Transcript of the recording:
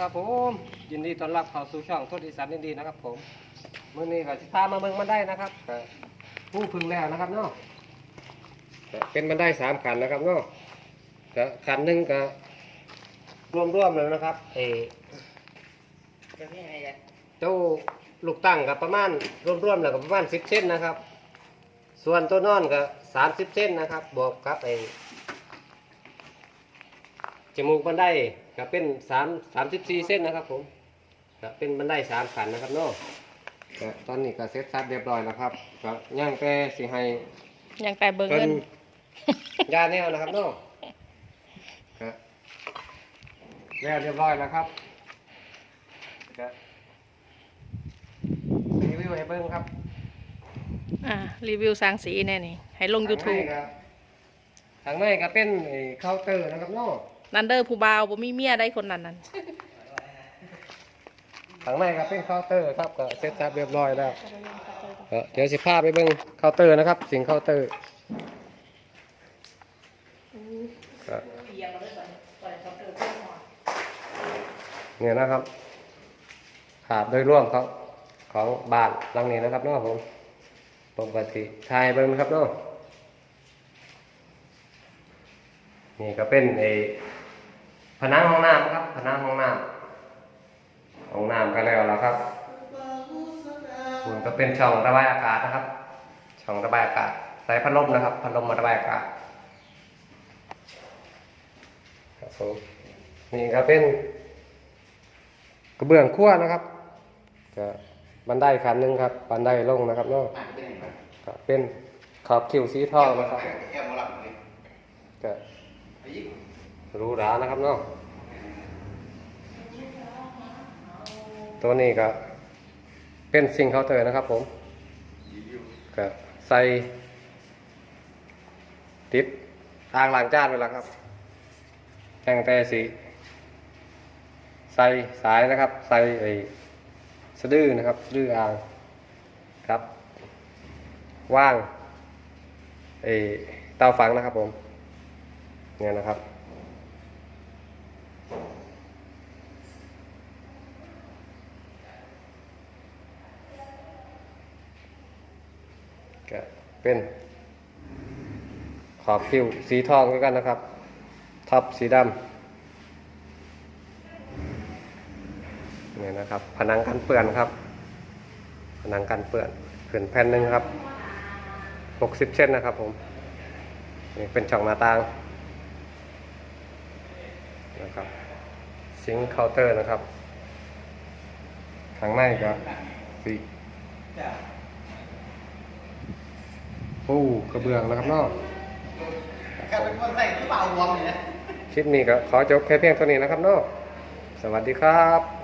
ครับผมยินดีต้อนรับเข้าสู่ช่องทศอีสานยินดีนะครับ ผมมื้อนี้ก็สิพามาเบิ่งบันได้นะครับก็ผู้พึงแล้วนะครับเนาะก็เป็นบันไดสามขันนะครับเนาะก็ขันหนึ่งก็รวมๆเลยนะครับเออเจ้าลูกตั้งกับประมาณรวมๆแล้วก็ประมาณสิบเส้นนะครับ ส่วนตัวนอนก็สามสิบเส้นนะครับบวกกับไอ จมูกบันไดก็เป็นสามสามสิบสี่เส้นนะครับผมก็เป็นบันไดสามขันนะครับเนาะก็ตอนนี้ก็เสร็จสับเรียบร้อยแล้วครับก็ย่างแต่สิให้ยังแต่เบิ่งเพิ่เงินนยาแนวนะครับเนาะก็แล้วเรียบร้อยแล้วครับก็รีวิวให้เบิ่งครับอ่ารีวิวสร้างสีแน่นี่ ให้ลง YouTube ทางในก็เป็นไอ้เคาน์เตอร์นะครับเนาะ นันเดอร์ผู้บ่าวบ่มีเมียได้คนนั้นนั่นข้างในก็เป็นเคาน์เตอร์ครับก็เสร็จสับเรียบร้อยแล้วเออเดี๋ยวสิพาไปเบิ่งเคาน์เตอร์นะครับ สิ่งเคาน์เตอร์ครับเนี่ยนะครับภาพโดยรวมของของบ้านหลังนี้นะครับเนาะผมปกติทายเบิ่งครับเนาะนี่ก็เป็นไอ ผนังห้องน้ำครับผนังห้องน้ำห้องน้ำก็แล้วแล้วครับคุณก็เป็นช่องระบายอากาศนะครับ ช่องระบายอากาศใส่พัดลมนะครับพัดลมมาระบายอากาศครับผมนี่ก็เป็นกระเบื้องขั้วนะครับก็บันไดขันหนึ่งครับบันไดลงนะครับเนาะก็เป็นขอบคิวสีทองนะครับก็ห รูหรานะครับเนาะตัวนี้ก็เป็นซิงเคาน์เตอร์นะครับผมก็ใส่ติดอ่างล้างจานไปแล้วครับแต่งแต่สีใส่สายนะครับ ใส่ไอ้สะดือนะครับสะดืออ่างครับ ว่างไอ้เตาฝังนะครับผมเนี่ยนะครับ ก็เป็นขอบคิ้วสีทองด้วยกันนะครับ ท็อปสีดำนี่นะครับ ผนังกันเปื้อนครับ ผนังกันเปื้อนขึ้นแผ่นหนึ่งครับหกสิบเส้นนะครับผมนี่เป็นช่องหน้าต่างนะครับซิงค์เคาน์เตอร์นะครับข้างในก็สี โอ้กระเบื้องนะครับเนาะการเป็นคนใส่กระเป๋ารวมเลยนะคลิปนี้ก็ขอจบแค่เพียงเท่านี้นะครับเนาะสวัสดีครับ